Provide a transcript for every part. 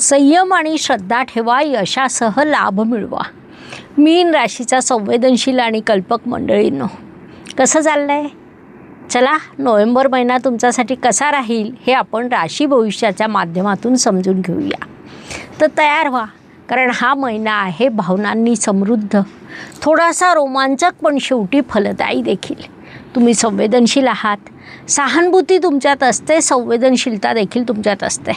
संयम आणि श्रद्धा ठेवा यशासह लाभ मिळवा. मीन राशीचा संवेदनशील आणि कल्पक मंडळींनो कसं चाललं आहे चला नोव्हेंबर महिना तुमच्यासाठी कसा राहील हे आपण राशी भविष्याच्या माध्यमातून समजून घेऊया. तर तयार व्हा कारण हा महिना आहे भावनांनी समृद्ध. थोडासा रोमांचक पण शेवटी फलदायी देखील. तुम्ही संवेदनशील आहात. सहानुभूती तुमच्यात असते संवेदनशीलता देखील तुमच्यात असते.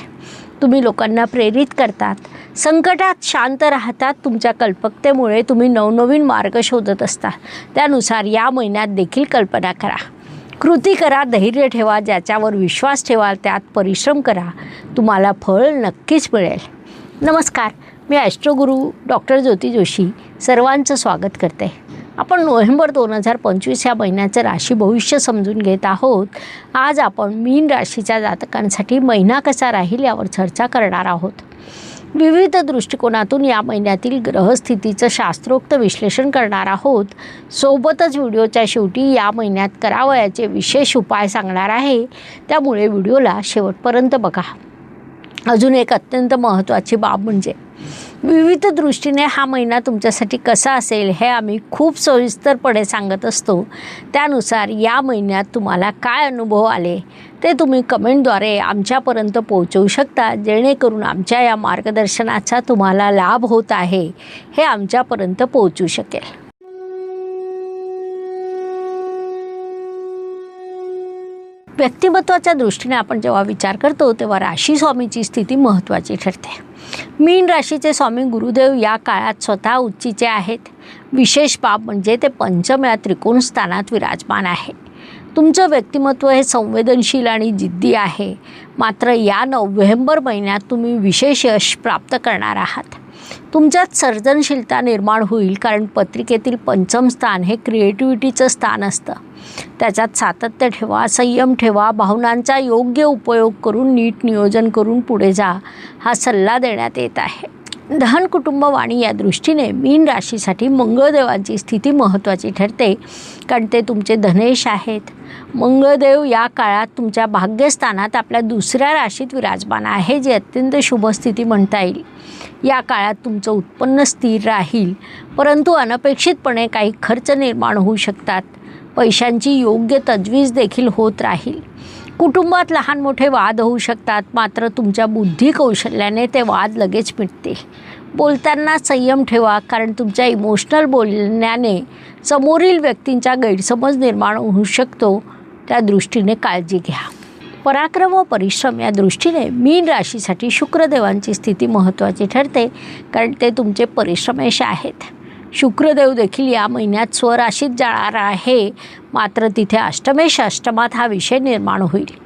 तुम्ही लोकांना प्रेरित करतात. संकटात शांत राहतात तुमच्या कल्पकतेमुळे तुम्ही नवनवीन मार्ग शोधत असता त्यानुसार या महिन्यात देखील कल्पना करा. कृती करा धैर्य ठेवा ज्याच्यावर विश्वास ठेवाल त्यात परिश्रम करा. तुम्हाला फळ नक्कीच मिळेल. नमस्कार मी ॲस्ट्रोगुरू डॉक्टर ज्योती जोशी. सर्वांचं स्वागत करते. आपण नोव्हेंबर दोन हजार पंचवीस या महिन्याचं राशी भविष्य समजून घेत आहोत. आज आपण मीन राशीच्या जातकांसाठी महिना कसा राहील यावर चर्चा करणार आहोत. विविध दृष्टिकोनातून या महिन्यातील ग्रहस्थितीचं शास्त्रोक्त विश्लेषण करणार आहोत. सोबतच व्हिडिओच्या शेवटी या महिन्यात करावयाचे विशेष उपाय सांगणार आहे. त्यामुळे व्हिडिओला शेवटपर्यंत बघा. अजून एक अत्यंत महत्त्वाची बाब म्हणजे विविध दृष्टीने हा महिना तुमच्यासाठी कसा असेल हे आम्ही खूप सविस्तरपणे सांगत असतो. त्यानुसार या महिन्यात तुम्हाला काय अनुभव आले ते तुम्ही कमेंटद्वारे आमच्यापर्यंत पोहोचवू शकता. जेणेकरून आमच्या या मार्गदर्शनाचा तुम्हाला लाभ होत आहे हे आमच्यापर्यंत पोहोचू शकेल. व्यक्तिमत्वाच्या दृष्टीने आपण जेव्हा विचार करतो तेव्हा राशी स्वामीची स्थिती महत्त्वाची ठरते. मीन राशीचे स्वामी गुरुदेव या काळात स्वतः उच्चीचे आहेत. विशेष बाब म्हणजे ते पंचम या त्रिकोण स्थानात विराजमान आहे. तुमचं व्यक्तिमत्व हे संवेदनशील आणि जिद्दी आहे. मात्र या नोव्हेंबर महिन्यात तुम्ही विशेष यश प्राप्त करणार आहात. तुमच्यात सर्जनशीलता निर्माण होईल कारण पत्रिकेतील पंचम स्थान हे क्रिएटिव्हिटीचं स्थान असतं. त्याच्यात सातत्य ठेवा संयम ठेवा भावनांचा योग्य उपयोग करून नीट नियोजन करून पुढे जा हा सल्ला देण्यात येत आहे. धन कुटुंब वाणी या दृष्टीने मीन राशीसाठी मंगळदेवांची स्थिती महत्त्वाची ठरते. कारण ते तुमचे धनेश आहेत. मंगळदेव या काळात तुमच्या भाग्यस्थानात आपल्या दुसऱ्या राशीत विराजमान आहे जी अत्यंत शुभ स्थिती म्हणता येईल. या काळात तुमचं उत्पन्न स्थिर राहील. परंतु अनपेक्षितपणे काही खर्च निर्माण होऊ शकतात. पैशांची योग्य तजवीज देखील होत राहील. कुटुंबात लहान मोठे वाद होऊ शकतात. मात्र तुमच्या बुद्धी कौशल्याने ते वाद लगेच मिटतील बोलताना संयम ठेवा कारण तुमच्या इमोशनल बोलण्याने समोरील व्यक्तींचा गैरसमज निर्माण होऊ शकतो. त्या दृष्टीने काळजी घ्या. पराक्रम व परिश्रम या दृष्टीने मीन राशीसाठी शुक्रदेवांची स्थिती महत्त्वाची ठरते कारण ते तुमचे परिश्रमेश आहेत. शुक्रदेव देखील या महिन्यात स्वराशीत जाणार आहे. मात्र तिथे अष्टमेश अष्टमात हा विषय निर्माण होईल.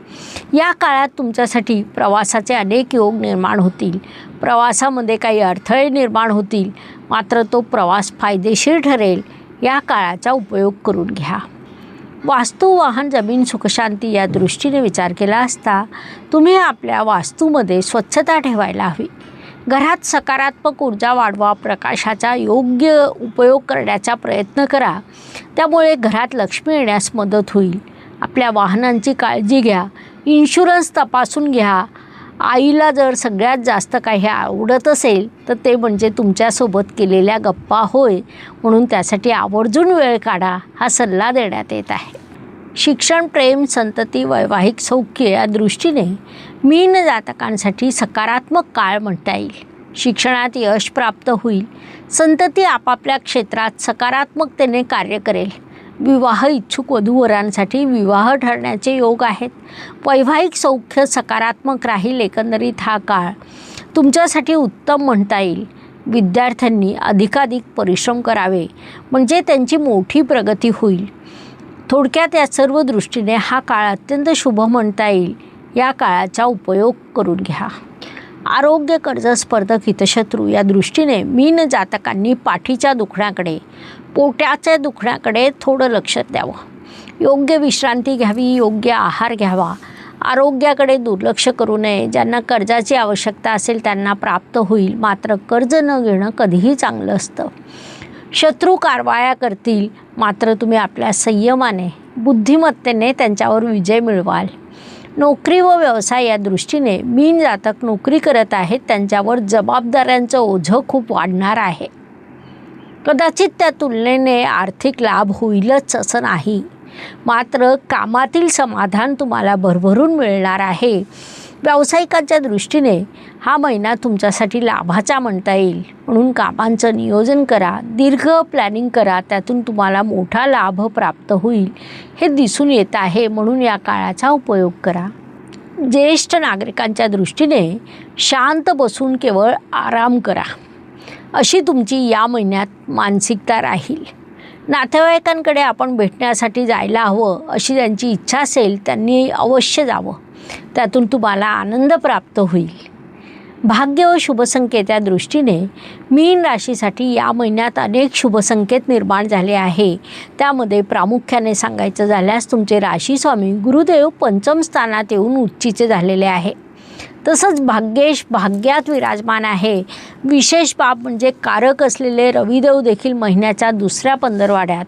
या काळात तुमच्यासाठी प्रवासाचे अनेक योग निर्माण होतील. प्रवासामध्ये काही अडथळे निर्माण होतील. मात्र तो प्रवास फायदेशीर ठरेल या काळाचा उपयोग करून घ्या. वास्तू वाहन जमीन सुखशांती या दृष्टीने विचार केला असता तुम्ही आपल्या वास्तूमध्ये स्वच्छता ठेवायला हवी. घरात सकारात्मक ऊर्जा वाढवा प्रकाशाचा योग्य उपयोग करण्याचा प्रयत्न करा. त्यामुळे घरात लक्ष्मी येण्यास मदत होईल. आपल्या वाहनांची काळजी घ्या. इन्शुरन्स तपासून घ्या. आईला जर सगळ्यात जास्त काही आवडत असेल तर ते म्हणजे तुमच्यासोबत केलेल्या गप्पा होय म्हणून त्यासाठी आवर्जून वेळ काढा हा सल्ला देण्यात येत आहे. शिक्षण प्रेम संतती वैवाहिक सौख्य या दृष्टीने मीन जातकांसाठी सकारात्मक काळ म्हणता येईल. शिक्षणात यश प्राप्त होईल. संतती आपापल्या क्षेत्रात सकारात्मकतेने कार्य करेल. विवाह इच्छुक वधूवरांसाठी विवाह ठरण्याचे योग आहेत. वैवाहिक सौख्य सकारात्मक राहील एकंदरीत हा काळ तुमच्यासाठी उत्तम म्हणता येईल. विद्यार्थ्यांनी अधिकाधिक परिश्रम करावे म्हणजे त्यांची मोठी प्रगती होईल. थोडक्यात या सर्व दृष्टीने हा काळ अत्यंत शुभ म्हणता येईल. या काळाचा उपयोग करून घ्या. आरोग्य कर्ज स्पर्धक हितशत्रू या दृष्टीने मीन जातकांनी पाठीच्या दुखण्याकडे पोट्याच्या दुखण्याकडे थोडं लक्ष द्यावं. योग्य विश्रांती घ्यावी योग्य आहार घ्यावा. आरोग्याकडे दुर्लक्ष करू नये. ज्यांना कर्जाची आवश्यकता असेल त्यांना प्राप्त होईल. मात्र कर्ज न घेणं कधीही चांगलं असतं. शत्रू कारवाया करतील. मात्र तुम्ही आपल्या संयमाने बुद्धिमत्तेने त्यांच्यावर विजय मिळवाल. नोकरी व व्यवसाय या दृष्टीने मीन जातक नोकरी करत आहेत त्यांच्यावर जबाबदाऱ्यांचं ओझं खूप वाढणार आहे. कदाचित त्या तुलनेने आर्थिक लाभ होईलच असं नाही. मात्र कामातील समाधान तुम्हाला भरभरून मिळणार आहे. व्यावसायिकांच्या दृष्टीने हा महिना तुमच्यासाठी लाभाचा म्हणता येईल. म्हणून कामांचं नियोजन करा दीर्घ प्लॅनिंग करा त्यातून तुम्हाला मोठा लाभ प्राप्त होईल हे दिसून येत आहे. म्हणून या काळाचा उपयोग करा. ज्येष्ठ नागरिकांच्या दृष्टीने शांत बसून केवळ आराम करा. अशी तुमची या महिन्यात मानसिकता राहील. नातेवाईकांकडे आपण भेटण्यासाठी जायला हवं अशी त्यांची इच्छा असेल त्यांनी अवश्य जावं. त्यातून तुम्हाला आनंद प्राप्त होईल. भाग्य व शुभसंकेत या दृष्टीने मीन राशीसाठी या महिन्यात अनेक शुभसंकेत निर्माण झाले आहे. त्यामध्ये प्रामुख्याने सांगायचं झाल्यास तुमचे राशीस्वामी गुरुदेव पंचम स्थानात येऊन उच्चीचे झालेले आहे. तसंच भाग्येश भाग्यात विराजमान आहे. विशेष बाब म्हणजे कारक असलेले रविदेव देखील महिन्याच्या दुसऱ्या पंधरवाड्यात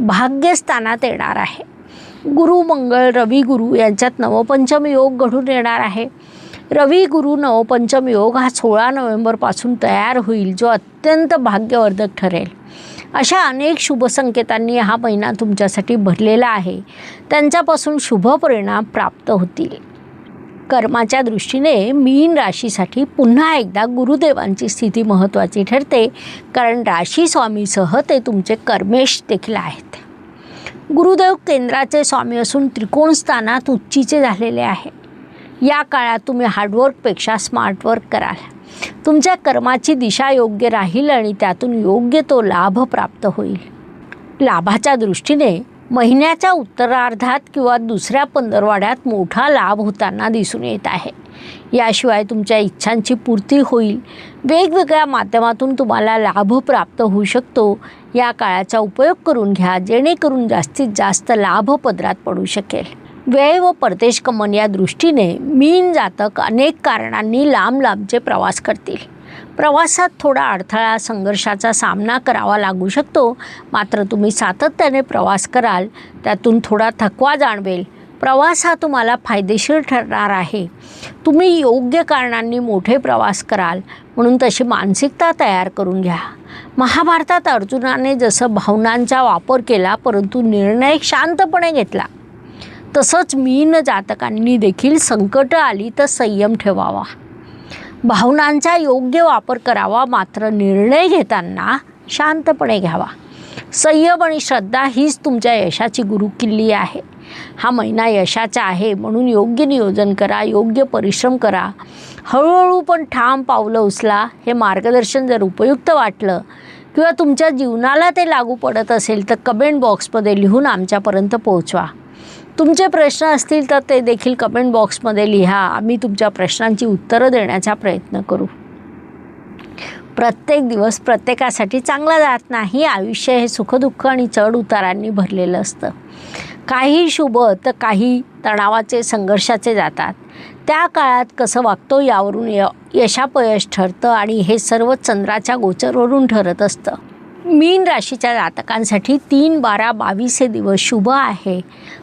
भाग्यस्थानात येणार आहे. गुरु मंगळ रवी गुरु यांच्यात नवपंचम योग घडून येणार आहे. रवी गुरु नवपंचम योग हा सोळा नोव्हेंबरपासून तयार होईल जो अत्यंत भाग्यवर्धक ठरेल. अशा अनेक शुभसंकेतांनी हा महिना तुमच्यासाठी भरलेला आहे. त्यांच्यापासून शुभ परिणाम प्राप्त होतील. कर्माच्या दृष्टीने मीन राशीसाठी पुन्हा एकदा गुरुदेवांची स्थिती महत्त्वाची ठरते कारण राशी स्वामीसह ते तुमचे कर्मेश देखील आहेत. गुरुदेव केंद्राचे स्वामी असून त्रिकोण स्थानात उच्चीचे झालेले आहे. या काळात तुम्ही हार्डवर्कपेक्षा स्मार्टवर्क कराल. तुमच्या कर्माची दिशा योग्य राहील आणि त्यातून योग्य तो लाभ प्राप्त होईल. लाभाच्या दृष्टीने महिन्याच्या उत्तरार्धात किंवा दुसऱ्या पंधरवाड्यात मोठा लाभ होताना दिसून येत आहे. याशिवाय तुमच्या इच्छांची पूर्ती होईल. वेगवेगळ्या माध्यमातून तुम्हाला लाभ प्राप्त होऊ शकतो. या काळाचा उपयोग करून घ्या जेणेकरून जास्तीत जास्त लाभ पदरात पडू शकेल. वेळ व परदेश कमन या दृष्टीने मीन जातक अनेक कारणांनी लांब लांबचे प्रवास करतील. प्रवासात थोडा अडथळा संघर्षाचा सामना करावा लागू शकतो. मात्र तुम्ही सातत्याने प्रवास कराल त्यातून थोडा थकवा जाणवेल. प्रवास हा तुम्हाला फायदेशीर ठरणार आहे. तुम्ही योग्य कारणांनी मोठे प्रवास कराल म्हणून तशी मानसिकता तयार करून घ्या. महाभारतात अर्जुनाने जसं भावनांचा वापर केला परंतु निर्णय शांतपणे घेतला. तसंच मीन जातकांनी देखील संकट आली तर संयम ठेवावा. भावनांचा योग्य वापर करावा मात्र निर्णय घेताना शांतपणे घ्यावा. संयम आणि श्रद्धा हीच तुमच्या यशाची गुरुकिल्ली आहे. हा महिना यशाचा आहे म्हणून योग्य नियोजन करा योग्य परिश्रम करा. हळूहळू पण ठाम पावलं उचला हे मार्गदर्शन जर उपयुक्त वाटलं किंवा तुमच्या जीवनाला ते लागू पडत असेल तर कमेंट बॉक्समध्ये लिहून आमच्यापर्यंत पोहोचवा. तुमचे प्रश्न असतील तर ते देखील कमेंट बॉक्समध्ये लिहा. आम्ही तुमच्या प्रश्नांची उत्तरं देण्याचा प्रयत्न करू. प्रत्येक दिवस प्रत्येकासाठी चांगला जात नाही. आयुष्य हे सुखदुःख आणि चढ उतारांनी भरलेलं असतं. काही शुभ तर काही तणावाचे संघर्षाचे जातात. त्या काळात कसं वागतो यावरून य यशापयश ठरतं आणि हे सर्व चंद्राच्या गोचरवरून ठरत असतं. मीन राशीच्या जातकांसाठी तीन बारा बावीस हे दिवस शुभ आहे.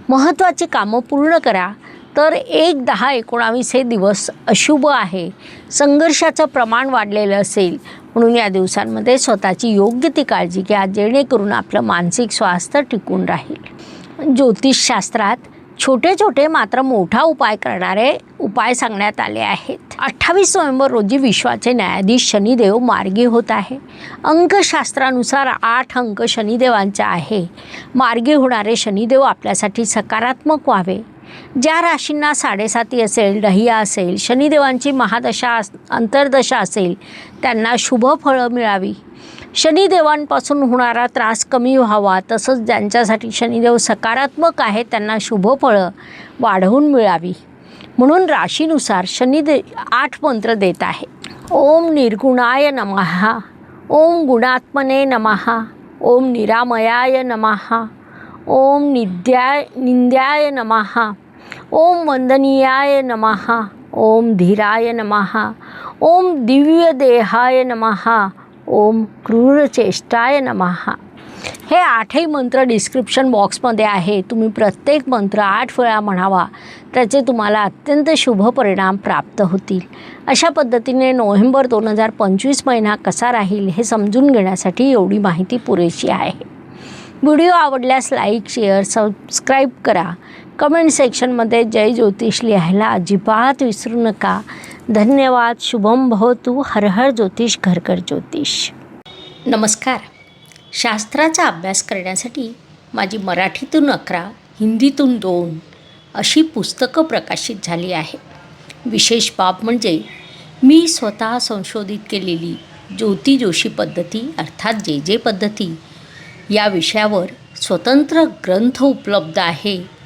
महत्त्वाची कामं पूर्ण करा. तर एक दहा एकोणावीस हे दिवस अशुभ आहे. संघर्षाचं प्रमाण वाढलेलं असेल. म्हणून या दिवसांमध्ये स्वतःची योग्य ती काळजी घ्या जेणेकरून आपलं मानसिक स्वास्थ्य टिकून राहील. ज्योतिषशास्त्रात छोटे छोटे मात्र मोठा उपाय करणारे उपाय सांगण्यात आले आहेत. अठ्ठावीस नोव्हेंबर रोजी विश्वाचे न्यायाधीश शनिदेव मार्गी होत आहे. अंकशास्त्रानुसार आठ अंक शनिदेवांचा आहे. मार्गी होणारे शनिदेव आपल्यासाठी सकारात्मक व्हावे. ज्या राशींना साडेसाती असेल डहिया असेल शनिदेवांची महादशा अस- अंतर्दशा असेल त्यांना शुभ फळं मिळावी. शनिदेवांपासून होणारा त्रास कमी व्हावा तसंच ज्यांच्यासाठी शनिदेव सकारात्मक आहे त्यांना शुभ फळं वाढवून मिळावी. म्हणून राशीनुसार शनिदे आठ मंत्र देत आहे. ओम निर्गुणाय नमहा ओम गुणात्मने नमहा ओम निरामयाय नमहा ओम निद्याय निंद्याय नमहा ओम वंदनीयाय नमहा ओम धीराय नमहा ओम दिव्यदेहाय नमहा ओम क्रूरचेष्टाय नमहा हे आठही मंत्र डिस्क्रिप्शन बॉक्समध्ये आहे. तुम्ही प्रत्येक मंत्र आठ वेळा म्हणावा. त्याचे तुम्हाला अत्यंत शुभ परिणाम प्राप्त होतील. अशा पद्धतीने नोव्हेंबर दोन हजार पंचवीस महिना कसा राहील हे समजून घेण्यासाठी एवढी माहिती पुरेशी आहे. व्हिडिओ आवडल्यास लाईक शेअर सबस्क्राईब करा. कमेंट सेक्शनमध्ये जय ज्योतिष लिहायला अजिबात विसरू नका. धन्यवाद शुभम भवतु हर हर ज्योतिष घरकर ज्योतिष. नमस्कार. शास्त्राचा अभ्यास करण्यासाठी माझी मराठीतून अकरा हिंदीतून दोन अशी पुस्तकं प्रकाशित झाली आहेत विशेष बाब म्हणजे मी स्वतः संशोधित केलेली ज्योती जोशी पद्धती अर्थात जे जे पद्धती या विषयावर स्वतंत्र ग्रंथ उपलब्ध आहे